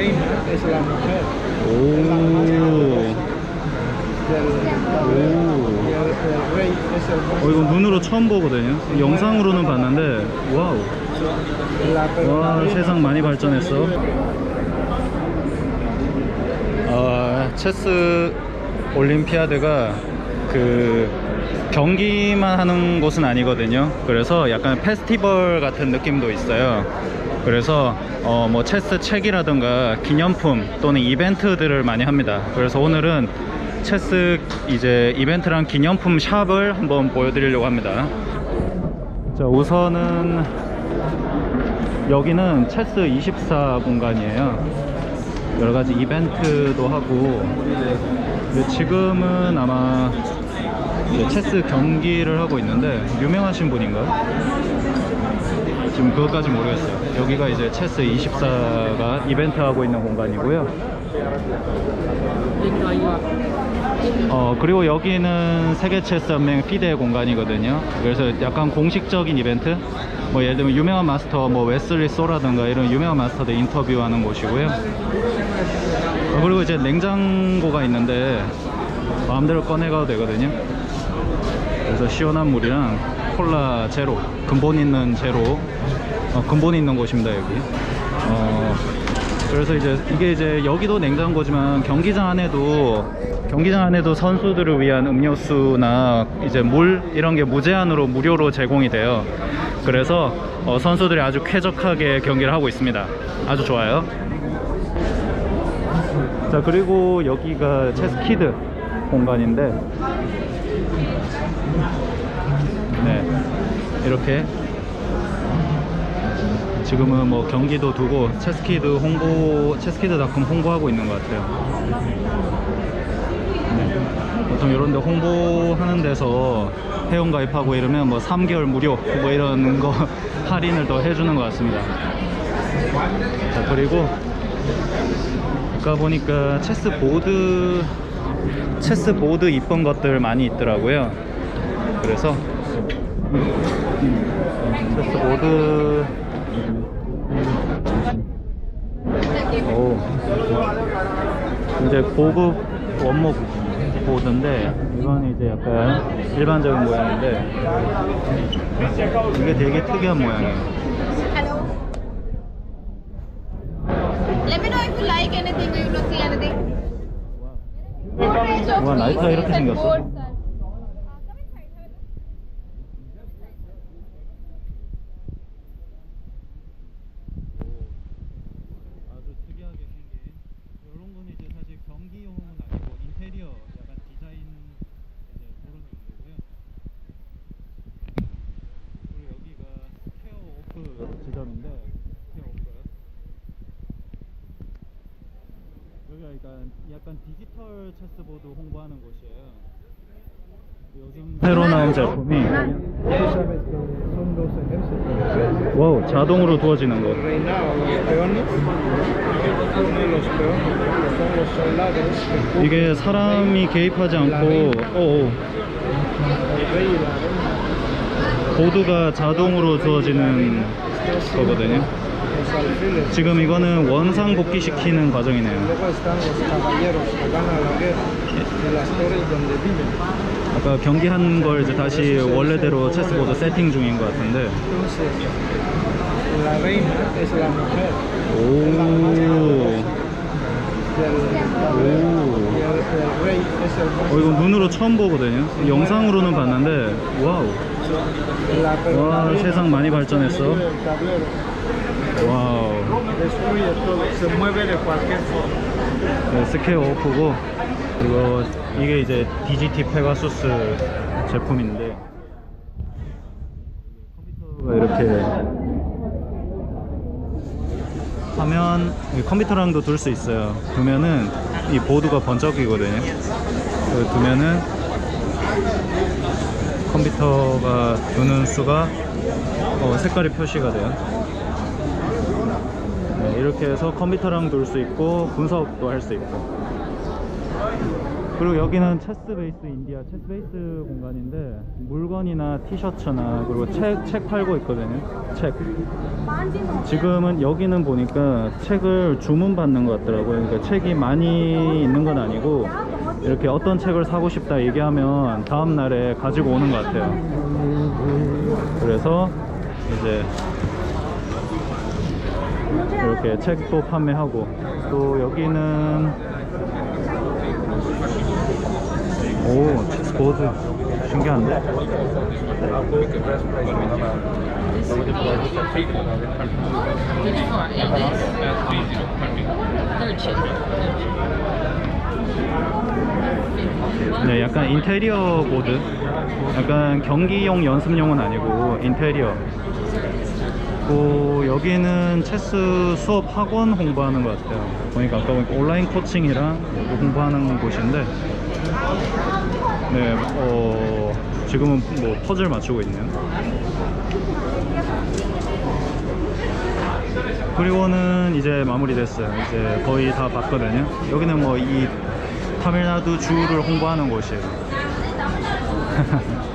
reina es la mujer rey es el 어, 이거 눈으로 처음 보거든요. 영상으로는 봤는데, 와우. la, la 와, 세상 많이 발전했어. 어, 체스 올림피아드가 그 경기만 하는 곳은 아니거든요. 그래서 약간 페스티벌 같은 느낌도 있어요. 그래서 어, 뭐 체스 책이라든가 기념품 또는 이벤트들을 많이 합니다. 그래서 오늘은 체스 이제 이벤트랑 기념품 샵을 한번 보여드리려고 합니다. 자, 우선은 여기는 체스 24 공간이에요. 여러 가지 이벤트도 하고 지금은 아마 체스 경기를 하고 있는데 유명하신 분인가? 지금 그것까지 모르겠어요. 여기가 이제 체스 24가 이벤트 하고 있는 공간이고요. 어 그리고 여기는 세계 체스 연맹 피데 공간이거든요. 그래서 약간 공식적인 이벤트, 뭐 예를 들면 유명한 마스터, 뭐 웨슬리 소라든가 이런 유명한 마스터들 인터뷰하는 곳이고요. 어, 그리고 이제 냉장고가 있는데 마음대로 꺼내가도 되거든요. 그래서 시원한 물이랑 콜라 제로, 근본 있는 제로, 어, 근본 있는 곳입니다 여기. 어, 그래서 이제 이게 이제 여기도 냉장고지만 경기장 안에도 경기장 안에도 선수들을 위한 음료수나 이제 물 이런 게 무제한으로 무료로 제공이 돼요. 그래서 어, 선수들이 아주 쾌적하게 경기를 하고 있습니다. 아주 좋아요. 자 그리고 여기가 체스 키드 공간인데 네 이렇게 지금은 뭐 경기도 두고 체스키드 홍보 체스키드닷컴 홍보하고 있는 것 같아요. 네. 보통 이런 데 홍보하는 데서 회원 가입하고 이러면 뭐 3개월 무료 뭐 이런 거 할인을 더 해주는 것 같습니다. 자 그리고 아까 보니까 체스 보드 체스 보드 이쁜 것들 많이 있더라고요. 그래서 체스 보드 오 이제 고급 원목 보드인데 이건 이제 약간 일반적인 모양인데 이게 되게 특이한 모양이에요. Hello. Let me know if you like anything or you not see anything. 와 라이트가 이렇게 생겼어? 아주 특이하게 생긴 이런 거는 이제 사실 경기용은 아니고 인테리어 약간 디자인 이제 그런 용도고요. 그리고 여기가 스퀘어 오프 지점인데 스퀘어 오프 여기가 약간 약간 디지털 체스보드 홍보하는 곳이에요. 요즘 새로 나온 제품이 와우 자동으로 두어지는 cubren 이게 사람이 개입하지 않고 어, reina 보드가 자동으로 주어지는 거거든요. 지금 이거는 원상 복귀시키는 과정이네요. 아까 경기한 걸 이제 다시 원래대로 체스보드 세팅 중인 것 같은데. 오. 오. 어, 이거 눈으로 처음 보거든요. 영상으로는 봤는데, 와우. 와, 세상 많이 발전했어. 와우. destruye todo. Se mueve de cualquier forma. 네, 스퀘어 오프고 그리고 이게 이제 DGT 페가수스 제품인데 컴퓨터가 이렇게 하면 이 컴퓨터랑도 둘 수 있어요. 두면은 이 보드가 번쩍이거든요. 그 두면은 컴퓨터가 두는 수가 어, 색깔이 표시가 돼요. 네, 이렇게 해서 컴퓨터랑 둘수 있고 분석도 할 수 있고. 그리고 여기는 체스 베이스 인디아 체스 베이스 공간인데 물건이나 티셔츠나 그리고 책, 책 팔고 있거든요. 책. 지금은 여기는 보니까 책을 주문 받는 것 같더라고요. 그러니까 책이 많이 있는 건 아니고 이렇게 어떤 책을 사고 싶다 얘기하면 다음 날에 가지고 오는 것 같아요. 그래서 이제 이렇게 책도 판매하고 또 여기는 오 체스보드. 신기한데? 네 약간 인테리어 보드. 약간 경기용 연습용은 아니고 인테리어 그 여기는 체스 수업 학원 홍보하는 것 같아요. 보니까 아까 보니까 온라인 코칭이랑 이거 홍보하는 곳인데, 네, 어, 지금은 뭐 퍼즐 맞추고 있네요. 그리고는 이제 마무리됐어요. 이제 거의 다 봤거든요. 여기는 뭐 이 타밀나두 주를 홍보하는 곳이에요.